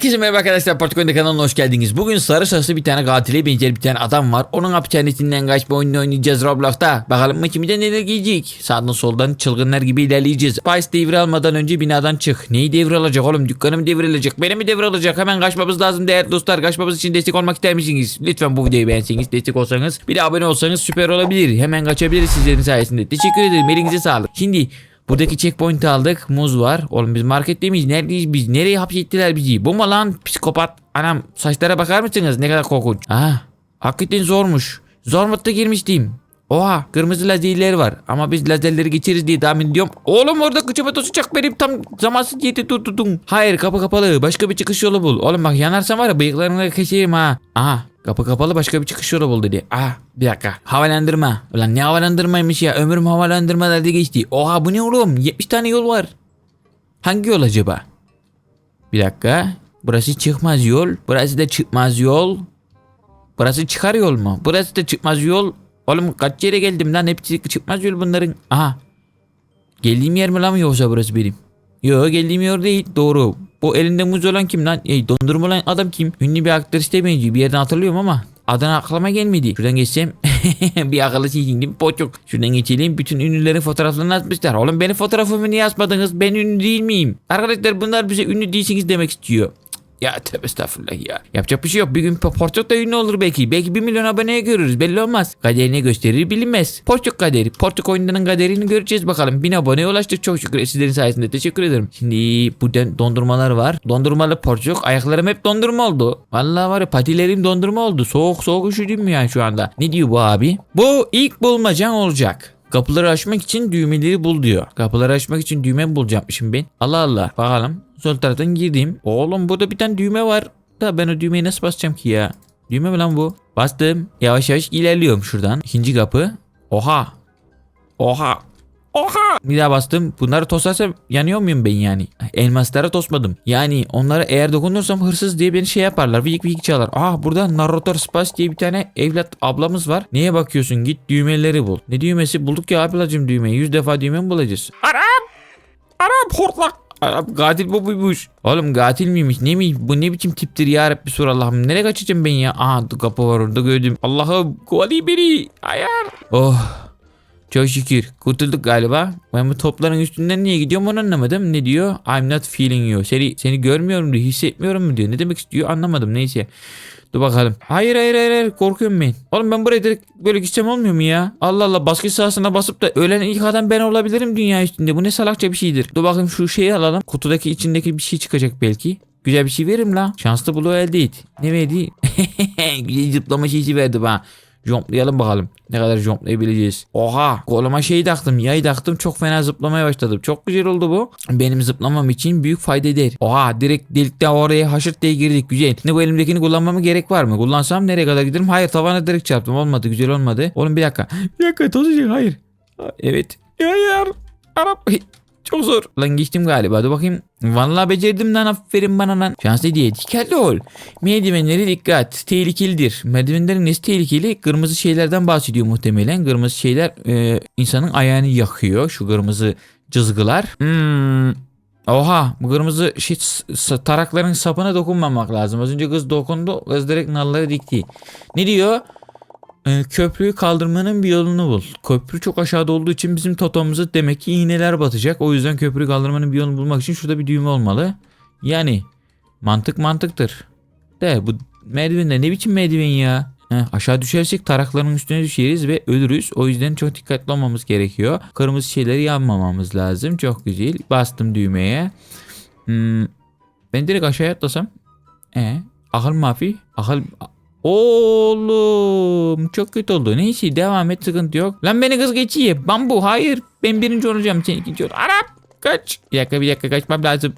Herkese merhaba arkadaşlar Portikoy'un kanalına hoş geldiniz. Bugün sarı saçlı bir tane katile benzer bir tane adam var. Onun hapishanesinden kaçma oyununu oynayacağız Roblox'ta. Bakalım mı kimi de neler giyecek. Sağdan soldan çılgınlar gibi ilerleyeceğiz. Spice devri almadan önce binadan çık. Neyi devralacak oğlum? Dükkanım devrilecek. Beni mi devralacak? Hemen kaçmamız lazım değerli dostlar. Kaçmamız için destek olmak ister misiniz? Lütfen bu videoyu beğenseniz, destek olsanız. Bir de abone olsanız süper olabilir. Hemen kaçabiliriz sizlerin sayesinde. Teşekkür ederim. Elinize sağlık. Şimdi Buradaki checkpoint'i aldık. Muz var. Oğlum biz markette miyiz? Neredeyiz biz? Nereye hapsettiler bizi? Bu mu lan psikopat? Anam saçlara bakar mısınız? Ne kadar korkunç. Ah hakikaten zormuş. Zor mutlu girmiştim. Oha kırmızı lazerler var. Ama biz lazerleri geçeriz diye tahmin ediyorum. Oğlum orada kıçıma tosacak benim tam zamansız yedi tuttum. Hayır kapı kapalı. Başka bir çıkış yolu bul. Oğlum bak yanarsan var ya bıyıklarını keserim ha. Aha Kapı kapalı başka bir çıkış yolu bul dedi. Ah bir dakika. Havalandırma. Ulan ne havalandırmaymış ya. Ömrüm havalandırmalarda geçti. Oha bu ne oğlum? 70 tane yol var. Hangi yol acaba? Bir dakika. Burası çıkmaz yol. Burası da çıkmaz yol. Burası çıkar yol mu? Burası da çıkmaz yol. Oğlum kaç yere geldim lan? Hepsi çıkmaz yol bunların. Aha. Geldiğim yer mi lan yoksa burası benim? Yo geldiğim yer değil. Doğru. Bu elinde muz olan kim lan? Ey dondurma olan adam kim? Ünlü bir aktrisite benziyor. Bir yerden hatırlıyorum ama adını aklıma gelmedi. Şuradan geçsem bir akıllı mi? Poçuk. Şuradan geçelim. Bütün ünlülerin fotoğraflarını atmışlar. Oğlum benim fotoğrafımı niye asmadınız? Ben ünlü değil miyim? Arkadaşlar bunlar bize ünlü değilsiniz demek istiyor. Ya tövbe estağfurullah ya. Yapacak bir şey yok. Bir gün Porçuk da ünlü olur belki. Belki 1 milyon aboneye görürüz. Belli olmaz. Kaderini gösterir bilinmez. Porçuk kaderi. Porçuk oyunlarının kaderini göreceğiz bakalım. 1000 aboneye ulaştık çok şükür. Sizlerin sayesinde teşekkür ederim. Şimdi buradan dondurmalar var. Dondurmalı porçuk. Ayaklarım hep dondurma oldu. Vallahi var ya patilerim dondurma oldu. Soğuk soğuk üşüdüm yani şu anda. Ne diyor bu abi? Bu ilk bulmacan olacak. Kapıları açmak için düğmeleri bul diyor. Kapıları açmak için düğme bulacakmışım ben. Allah Allah. Bakalım. Sol taraftan girdim. Oğlum burada bir tane düğme var. Da ben o düğmeyi nasıl basacağım ki ya? Düğme mi lan bu? Bastım. Yavaş yavaş ilerliyorum şuradan. İkinci kapı. Oha. Oha. Oha. Bir daha bastım. Bunları toslarsam yanıyor muyum ben yani? Elmaslara tosmadım. Yani onlara eğer dokunursam hırsız diye beni şey yaparlar. Vıyık vıyık çalar. Ah burada narrator spas diye bir tane evlat ablamız var. Neye bakıyorsun? Git düğmeleri bul. Ne düğmesi? Bulduk ya ablacım düğmeyi. Yüz defa düğme mi bulacağız? Arap. Arap hortlak. Arap katil bu buymuş. Oğlum katil miymiş ne mi bu ne biçim tiptir ya Rabbi sor Allah'ım nereye kaçacağım ben ya. Aha kapı var orada gördüm. Allah'ım kovalayın beni. Ayar. Oh. Çok şükür kurtulduk galiba. Ben bu topların üstünden niye gidiyorum onu anlamadım. Ne diyor? I'm not feeling you. Seni, seni görmüyorum diyor. Hissetmiyorum mu diyor. Ne demek istiyor anlamadım. Neyse. Dur bakalım. Hayır hayır hayır, hayır. korkuyorum ben. Oğlum ben buraya direkt böyle gitsem olmuyor mu ya? Allah Allah baskı sahasına basıp da ölen ilk adam ben olabilirim dünya üstünde. Bu ne salakça bir şeydir. Dur bakayım şu şeyi alalım. Kutudaki içindeki bir şey çıkacak belki. Güzel bir şey verim la. Şanslı bulu elde et. Ne verdi? Güzel zıplama şeysi verdi bana. Jomplayalım bakalım. Ne kadar jomplayabileceğiz. Oha koluma şey taktım yay taktım çok fena zıplamaya başladım. Çok güzel oldu bu. Benim zıplamam için büyük fayda eder. Oha direkt delikte oraya haşırt diye girdik güzel. Ne bu elimdekini kullanmama gerek var mı? Kullansam nereye kadar giderim? Hayır tavana direkt çarptım olmadı güzel olmadı. Oğlum bir dakika. Bir dakika tozacak hayır. Evet. Hayır. Arap. Çok zor. Lan geçtim galiba. Dur bakayım. Vallahi becerdim lan aferin bana lan. Şanslı diye dikkatli ol. Merdivenlere dikkat. Tehlikelidir. Merdivenlerin nesi tehlikeli? Kırmızı şeylerden bahsediyor muhtemelen. Kırmızı şeyler e, insanın ayağını yakıyor. Şu kırmızı cızgılar. Hmm. Oha bu kırmızı şey, tarakların sapına dokunmamak lazım. Az önce kız dokundu. Kız direkt nalları dikti. Ne diyor? Ee, köprüyü kaldırmanın bir yolunu bul. Köprü çok aşağıda olduğu için bizim totomuza demek ki iğneler batacak. O yüzden köprüyü kaldırmanın bir yolunu bulmak için şurada bir düğme olmalı. Yani mantık mantıktır. De bu merdivenler ne biçim merdiven ya? Heh, aşağı düşersek tarakların üstüne düşeriz ve ölürüz. O yüzden çok dikkatli olmamız gerekiyor. Kırmızı şeyleri yanmamamız lazım. Çok güzel. Bastım düğmeye. Hmm, ben direkt aşağıya atlasam. E, akıl mafi. Akıl Oğlum çok kötü oldu. Neyse devam et sıkıntı yok. Lan beni kız geçiyor. Bambu hayır. Ben birinci olacağım. Sen ikinci ol. Arap kaç. Bir dakika bir dakika kaçmam lazım.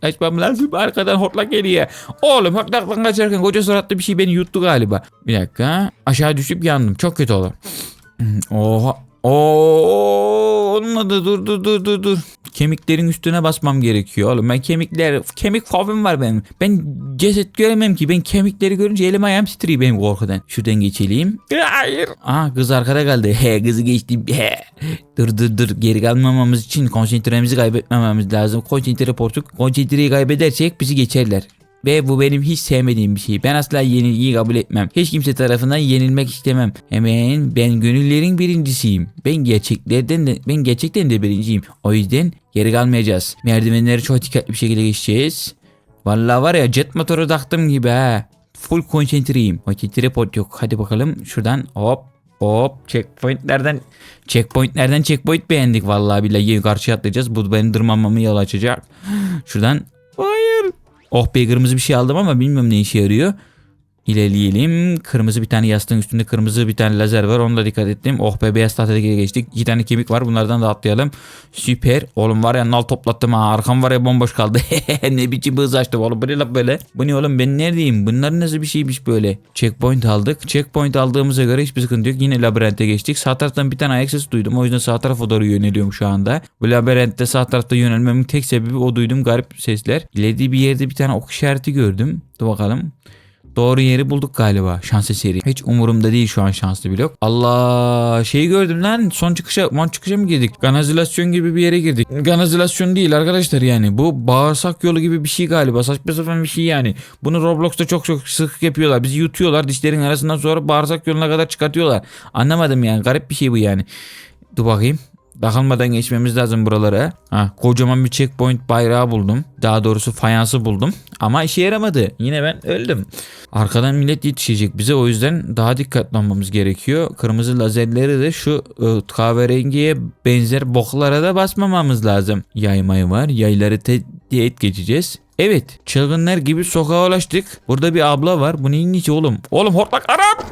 Kaçmam lazım. Arkadan hortlak geliyor. Oğlum hortlaktan kaçarken koca suratlı bir şey beni yuttu galiba. Bir dakika. Aşağı düşüp yandım. Çok kötü oldu. Oha. Oo, olmadı dur dur dur dur dur. Kemiklerin üstüne basmam gerekiyor oğlum. Ben kemikler kemik fobim var benim. Ben ceset göremem ki. Ben kemikleri görünce elim ayağım titriyor benim korkudan. Şuradan geçelim. Hayır. Aa kız arkada kaldı. He kızı geçtim. He. Dur dur dur. Geri kalmamamız için konsantremizi kaybetmememiz lazım. Konsantre portuk. Konsantreyi kaybedersek bizi geçerler. Ve bu benim hiç sevmediğim bir şey. Ben asla yenilgiyi kabul etmem. Hiç kimse tarafından yenilmek istemem. Hemen ben gönüllerin birincisiyim. Ben gerçeklerden de ben gerçekten de birinciyim. O yüzden geri kalmayacağız. Merdivenleri çok dikkatli bir şekilde geçeceğiz. Vallahi var ya jet motoru taktım gibi ha. Full konsantreyim. Okey tripod yok. Hadi bakalım şuradan hop hop checkpointlerden checkpointlerden checkpoint beğendik vallahi billahi karşıya atlayacağız. Bu benim tırmanmamı yol açacak. Şuradan. Oh be kırmızı bir şey aldım ama bilmiyorum ne işe yarıyor. İlerleyelim. Kırmızı bir tane yastığın üstünde kırmızı bir tane lazer var. Onu da dikkat ettim. Oh be beyaz tahtaya geçtik. İki tane kemik var. Bunlardan da atlayalım. Süper. Oğlum var ya nal toplattım ha. Arkam var ya bomboş kaldı. ne biçim hız açtım oğlum. Bu ne böyle? Bu ne oğlum ben neredeyim? Bunlar nasıl bir şeymiş böyle? Checkpoint aldık. Checkpoint aldığımıza göre hiçbir sıkıntı yok. Yine labirente geçtik. Sağ taraftan bir tane ayak sesi duydum. O yüzden sağ tarafa doğru yöneliyorum şu anda. Bu labirentte sağ tarafta yönelmemin tek sebebi o duydum garip sesler. İleride bir yerde bir tane ok işareti gördüm. Dur bakalım. Doğru yeri bulduk galiba. Şans eseri. Hiç umurumda değil şu an şanslı blok. Allah şeyi gördüm lan. Son çıkışa, son çıkışa mı girdik? Ganazilasyon gibi bir yere girdik. Ganazilasyon değil arkadaşlar yani. Bu bağırsak yolu gibi bir şey galiba. Saçma sapan bir şey yani. Bunu Roblox'ta çok çok sık yapıyorlar. Bizi yutuyorlar dişlerin arasından sonra bağırsak yoluna kadar çıkartıyorlar. Anlamadım yani. Garip bir şey bu yani. Dur bakayım. Takılmadan geçmemiz lazım buralara. Ha, kocaman bir checkpoint bayrağı buldum. Daha doğrusu fayansı buldum. Ama işe yaramadı. Yine ben öldüm. Arkadan millet yetişecek bize. O yüzden daha dikkatli olmamız gerekiyor. Kırmızı lazerleri de şu e, kahverengiye benzer boklara da basmamamız lazım. Yaymayı var. Yayları tehdit geçeceğiz. Evet. Çılgınlar gibi sokağa ulaştık. Burada bir abla var. Bu neyin içi oğlum? Oğlum hortlak Arap!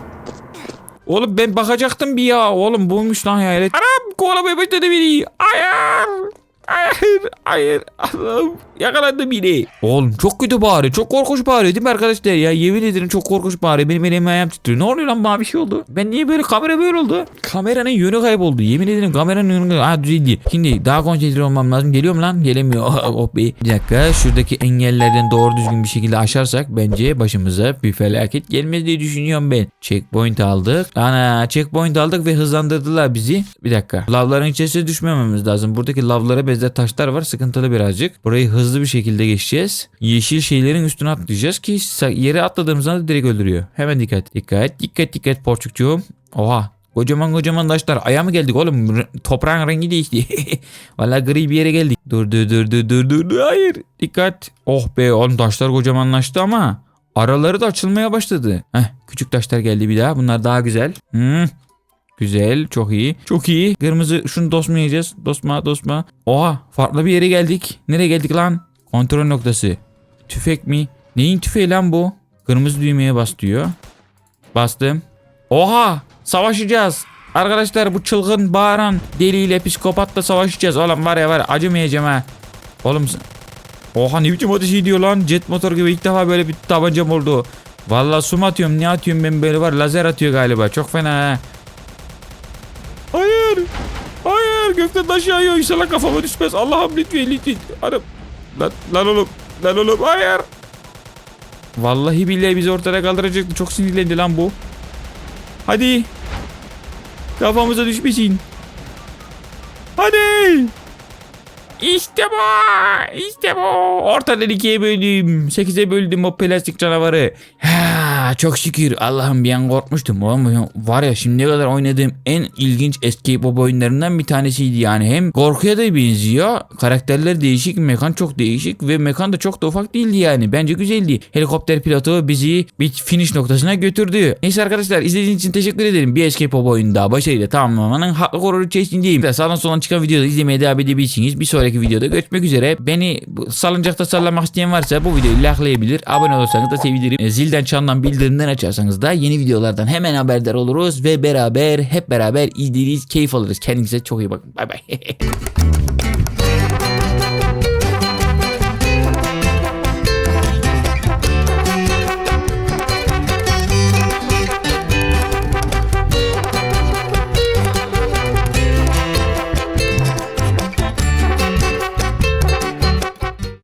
Oğlum ben bakacaktım bir ya. Oğlum buymuş lan hayalet. Anam kovalamaya başladı beni. Hayır. Hayır. Hayır. Allah'ım. Yakalandım yine. Oğlum çok kötü bağırıyor. Çok korkunç bağırıyor değil mi arkadaşlar ya? Yemin ederim çok korkunç bağırıyor. Benim elim ayağım titriyor. Ne oluyor lan bir şey oldu. Ben niye böyle kamera böyle oldu? Kameranın yönü kayboldu. Yemin ederim kameranın yönü Ha düzeldi. Şimdi daha konsantre olmam lazım. Geliyorum lan. Gelemiyor. oh be. Bir dakika. Şuradaki engellerden doğru düzgün bir şekilde aşarsak bence başımıza bir felaket gelmez diye düşünüyorum ben. Checkpoint aldık. Ana checkpoint aldık ve hızlandırdılar bizi. Bir dakika. Lavların içerisine düşmememiz lazım. Buradaki lavlara benzer taşlar var. Sıkıntılı birazcık. Burayı hızlı bir şekilde geçeceğiz. Yeşil şeylerin üstüne atlayacağız ki yere atladığımızda da direkt öldürüyor. Hemen dikkat. Dikkat. Dikkat dikkat porçukçuğum. Oha. Kocaman kocaman taşlar. Aya mı geldik oğlum? Toprağın rengi değişti. Vallahi gri bir yere geldik. Dur dur dur dur dur. dur. Hayır. Dikkat. Oh be oğlum taşlar kocamanlaştı ama araları da açılmaya başladı. Heh küçük taşlar geldi bir daha. Bunlar daha güzel. Hmm. Güzel. Çok iyi. Çok iyi. Kırmızı şunu dostmayacağız. Dostma dostma. Oha farklı bir yere geldik. Nereye geldik lan? Kontrol noktası. Tüfek mi? Neyin tüfeği lan bu? Kırmızı düğmeye bas diyor. Bastım. Oha! Savaşacağız. Arkadaşlar bu çılgın bağıran deliyle psikopatla savaşacağız. Oğlum var ya var ya, acımayacağım ha. Oğlum Oha ne biçim ateş ediyor lan. Jet motor gibi ilk defa böyle bir tabancam oldu. Vallahi su mu atıyorum ne atıyorum ben böyle var lazer atıyor galiba. Çok fena ha. Gökten taş yağıyor. İnşallah kafama düşmez. Allah'ım lütfen lütfen. Arım. Lan, lan oğlum. Lan oğlum hayır. Vallahi billahi bizi ortada kaldıracaktı. Çok sinirlendi lan bu. Hadi. Kafamıza düşmesin. Hadi. İşte bu. İşte bu. Ortadan ikiye böldüm. Sekize böldüm o plastik canavarı. Ha, çok şükür. Allah'ım bir an korkmuştum. Oğlum var ya şimdiye kadar oynadığım en ilginç escape pop oyunlarından bir tanesiydi yani. Hem korkuya da benziyor. Karakterler değişik, mekan çok değişik ve mekan da çok da ufak değildi yani. Bence güzeldi. Helikopter pilotu bizi bir finish noktasına götürdü. Neyse arkadaşlar izlediğiniz için teşekkür ederim. Bir escape pop oyunu daha başarıyla tamamlamanın haklı gururu içerisindeyim. Sağdan soldan çıkan videoda izlemeye devam edebilirsiniz. Bir sonraki videoda görüşmek üzere. Beni salıncakta sallamak isteyen varsa bu videoyu likelayabilir. Abone olursanız da sevinirim. Zilden çandan bildirimden açarsanız da yeni videolardan hemen haberdar oluruz ve beraber hep beraber izleriz, keyif alırız. Kendinize çok iyi bakın. Bay bay.